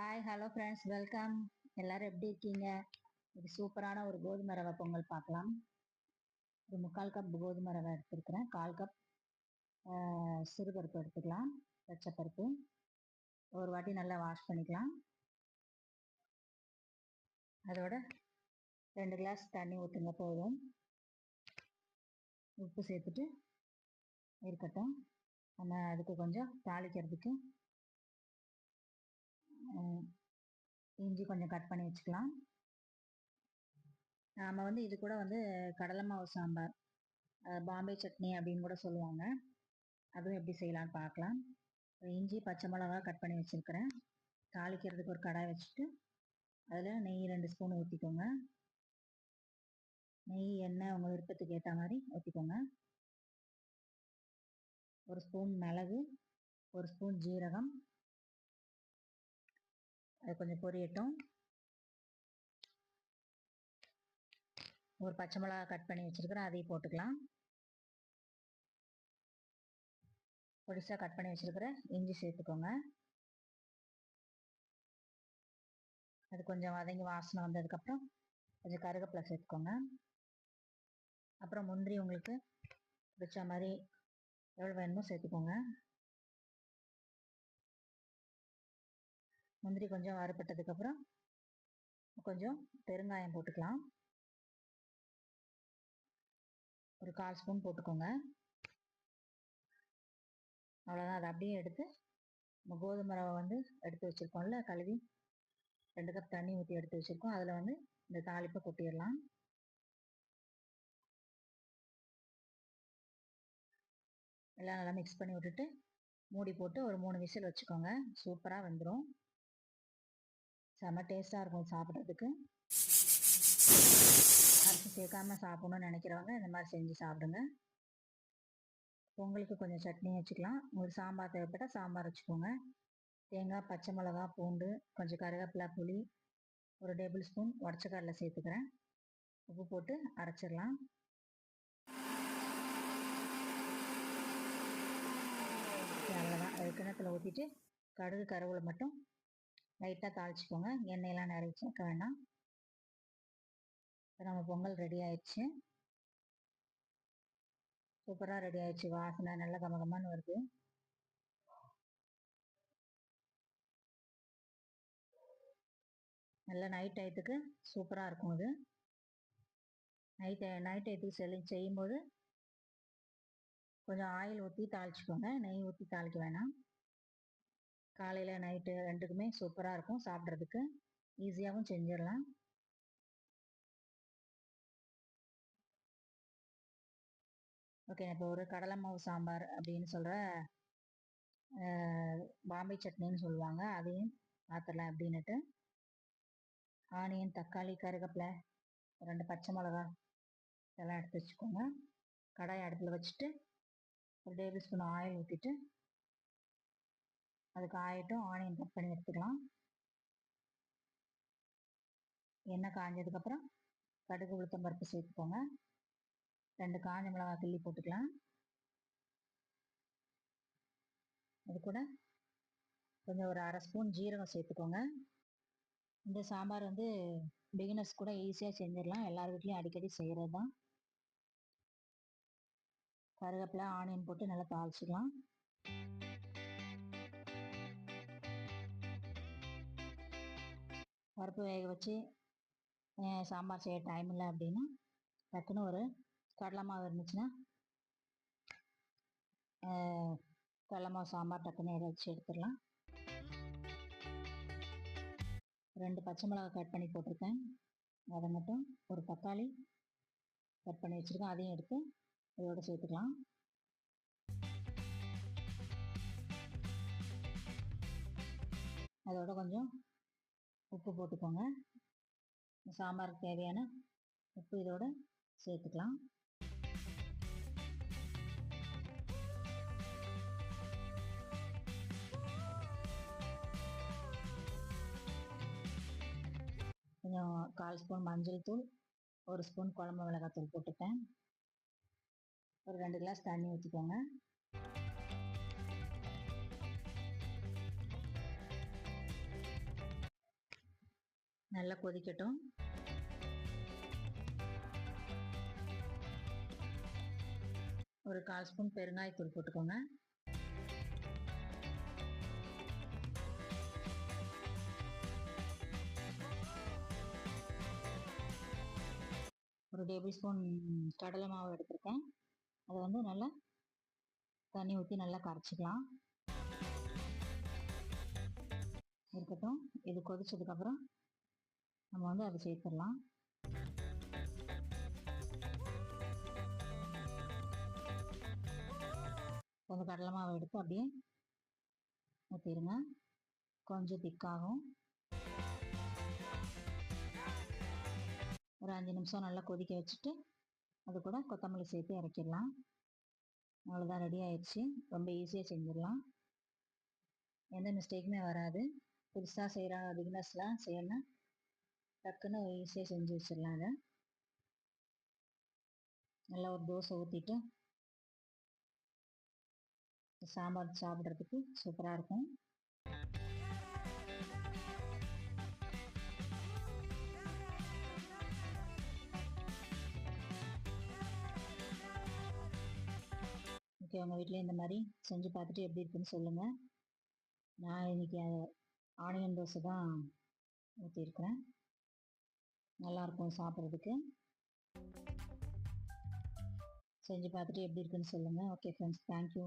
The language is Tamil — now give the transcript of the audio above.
ஹாய் ஹலோ ஃப்ரெண்ட்ஸ் வெல்கம் எல்லாரும் எப்படி இருக்கீங்க? இது சூப்பரான ஒரு கோதுமை ரவை பொங்கல் பார்க்கலாம். ஒரு முக்கால் கப் கோதுமை ரவை எடுத்துருக்கிறேன். கால் கப் சிறுபருப்பு எடுத்துக்கலாம். பச்சைப்பருப்பு ஒரு வாட்டி நல்லா வாஷ் பண்ணிக்கலாம். அதோட ரெண்டு கிளாஸ் தண்ணி ஊற்றுங்க போதும். உப்பு சேர்த்துட்டு இருக்கட்டும். நம்ம அதுக்கு கொஞ்சம் தாளிக்கிறதுக்கு இஞ்சி கொஞ்சம் கட் பண்ணி வச்சுக்கலாம். நாம் வந்து இது கூட வந்து கடலை மாவு சாம்பார் பாம்பே சட்னி அப்படின்னு கூட சொல்லுவாங்க. அதுவும் எப்படி செய்யலான்னு பார்க்கலாம். இஞ்சி பச்சை மிளகா கட் பண்ணி வச்சுருக்கிறேன். தாளிக்கிறதுக்கு ஒரு கடாய் வச்சுட்டு அதில் நெய் ரெண்டு ஸ்பூன் ஊற்றிக்கோங்க நெய் எண்ணெய் உங்கள் விருப்பத்துக்கு ஏற்ற மாதிரி ஊற்றிக்கோங்க ஒரு ஸ்பூன் மிளகு ஒரு ஸ்பூன் ஜீரகம் அது கொஞ்சம் பொரியட்டும். ஒரு பச்சை மிளகா கட் பண்ணி வச்சுருக்கிறேன் அதையும் போட்டுக்கலாம். பொடிசாக கட் பண்ணி வச்சுருக்கிற இஞ்சி சேர்த்துக்கோங்க. அது கொஞ்சம் வதங்கி வாசனை வந்ததுக்கப்புறம் கொஞ்சம் கருகப்பிலை சேர்த்துக்கோங்க. அப்புறம் முந்திரி உங்களுக்கு பிடிச்ச மாதிரி எவ்வளோ வேணுமோ சேர்த்துக்கோங்க. முந்திரி கொஞ்சம் வறுப்பட்டதுக்கப்புறம் கொஞ்சம் பெருங்காயம் போட்டுக்கலாம். ஒரு கால் ஸ்பூன் போட்டுக்கோங்க. அவ்வளோதான் அதை அப்படியே எடுத்து நம்ம கோதுமை ரவை வந்து எடுத்து வச்சுருக்கோம்ல கழுவி ரெண்டு கப் தண்ணி ஊற்றி எடுத்து வச்சுருக்கோம். அதில் வந்து இந்த தாளிப்பை கொட்டிடலாம். எல்லாம் நல்லா மிக்ஸ் பண்ணி விட்டுட்டு மூடி போட்டு ஒரு மூணு விசில் வச்சுக்கோங்க. சூப்பராக வந்துடும் செம்ம டேஸ்ட்டாக இருக்கும் சாப்பிட்றதுக்கு. அரிசி சேர்க்காம சாப்பிடணும்னு நினைக்கிறவங்க இந்த மாதிரி செஞ்சு சாப்பிடுங்க. பொங்கலுக்கு கொஞ்சம் சட்னி வச்சுக்கலாம். உங்களுக்கு சாம்பார் தேவைப்பட்டால் சாம்பார் வச்சுக்கோங்க. தேங்காய் பச்சை மிளகா பூண்டு கொஞ்சம் கருவேப்பிலை புளி ஒரு டேபிள் ஸ்பூன் உடச்ச கடலை சேர்த்துக்கிறேன். உப்பு போட்டு அரைச்சிடலாம். அவ்வளோதான் அது கிணத்துல ஊற்றிட்டு கடுகு கருவில் மட்டும் லைட்டாக தாளிச்சிக்கோங்க. எண்ணெயெல்லாம் நிறைய சேர்க்க வேணாம். இப்போ நம்ம பொங்கல் ரெடி ஆயிடுச்சு. சூப்பராக ரெடி ஆயிடுச்சு. வாசனை நல்ல கமகமான்னு வருது. நல்ல நைட் டயத்துக்கு சூப்பராக இருக்கும் இது நைட் நைட் டயத்துக்கு செல்லி செய்யும்போது கொஞ்சம் ஆயில் ஊற்றி தாளிச்சிக்கோங்க. நெய் ஊற்றி தாளிக்க வேணாம். காலையில் நைட்டு ரெண்டுக்குமே சூப்பராக இருக்கும். சாப்பிட்றதுக்கு ஈஸியாகவும் செஞ்சிடலாம். ஓகே இப்போ ஒரு கடலை மாவு சாம்பார் அப்படின்னு சொல்கிற பாம்பே சட்னின்னு சொல்லுவாங்க. அதையும் பார்த்துடலாம் அப்படின்னுட்டு. ஆனியன் தக்காளி கருகப்பிலை ரெண்டு பச்சை மிளகா இதெல்லாம் எடுத்து வச்சுக்கோங்க. கடாய் அடுப்பில் வச்சுட்டு ஒரு டேபிள் ஸ்பூன் ஆயில் ஊற்றிட்டு அதுக்கு ஆயிட்டும் ஆனியன் கட் பண்ணி எடுத்துக்கலாம். எண்ணெய் காஞ்சதுக்கப்புறம் கடுகு உளுத்தம் பருப்பு சேர்த்துக்கோங்க. ரெண்டு காஞ்ச மிளகா கிள்ளி போட்டுக்கலாம். அது கூட கொஞ்சம் ஒரு அரை ஸ்பூன் ஜீரகம் சேர்த்துக்கோங்க. இந்த சாம்பார் வந்து பிகினர்ஸ் கூட ஈஸியாக செஞ்சிடலாம். எல்லார் வீட்லேயும் அடிக்கடி செய்கிறது தான் கருவேப்பிலை ஆனியன் போட்டு நல்லா தாளிச்சிக்கலாம். பருப்பு வேக வச்சு சாம்பார் செய்ய டைம் இல்லை அப்படின்னா டக்குன்னு ஒரு கடலை மாவு இருந்துச்சுன்னா கடலை மாவு சாம்பார் டக்குன்னு வச்சு எடுத்துடலாம். ரெண்டு பச்சை மிளகாய் கட் பண்ணி போட்டிருக்கேன். அதை மட்டும் ஒரு தக்காளி கட் பண்ணி வச்சுருக்கேன். அதையும் எடுத்து இதோடு சேர்த்துக்கலாம். அதோட கொஞ்சம் உப்பு போட்டுக்கோங்க. சாம்பாருக்கு தேவையான உப்பு இதோட சேர்த்துக்கலாம். கொஞ்சம் கால் ஸ்பூன் மஞ்சள் தூள் ஒரு ஸ்பூன் குழம்பு மிளகாத்தூள் போட்டுப்பேன் ஒரு ரெண்டு கிளாஸ் தண்ணி ஊற்றிக்கோங்க நல்லா கொதிக்கட்டும். ஒரு கால் ஸ்பூன் பெருங்காயத்தூள் போட்டுக்கோங்க. ஒரு டேபிள் ஸ்பூன் கடலை மாவு எடுத்திருக்கேன். அதை வந்து நல்லா தண்ணி ஊற்றி நல்லா கரைச்சிக்கலாம். இருக்கட்டும். இது கொதிச்சதுக்கப்புறம் நம்ம வந்து அதை சேர்த்துடலாம். கொஞ்சம் கடலை மாவு எடுத்து அப்படியே ஊற்றிடுங்க கொஞ்சம் திக்காகும். ஒரு அஞ்சு நிமிஷம் நல்லா கொதிக்க வச்சுட்டு அது கூட கொத்தமல்லி சேர்த்து இறக்கிடலாம். அவ்வளோதான் ரெடி ஆயிடுச்சு. ரொம்ப ஈஸியாக செஞ்சிடலாம். எந்த மிஸ்டேக்குமே வராது. புதுசாக செய்கிற பிகினர்ஸ்லாம் செய்யணும். டக்குன்னு ஈஸியாக செஞ்சு வச்சிடலாம் அதை நல்லா ஒரு தோசை ஊற்றிட்டு சாம்பார் சாப்பிட்றதுக்கு சூப்பராக இருக்கும். ஓகே உங்கள் வீட்டில் இந்த மாதிரி செஞ்சு பார்த்துட்டு எப்படி இருக்குன்னு சொல்லுங்கள் நான் இன்றைக்கி ஆனியன் தோசை தான் ஊற்றிருக்கிறேன் நல்லாயிருக்கும் சாப்பிட்றதுக்கு. செஞ்சு பார்த்துட்டு எப்படி இருக்குன்னு சொல்லுங்கள் ஓகே ஃப்ரெண்ட்ஸ் தேங்க்யூ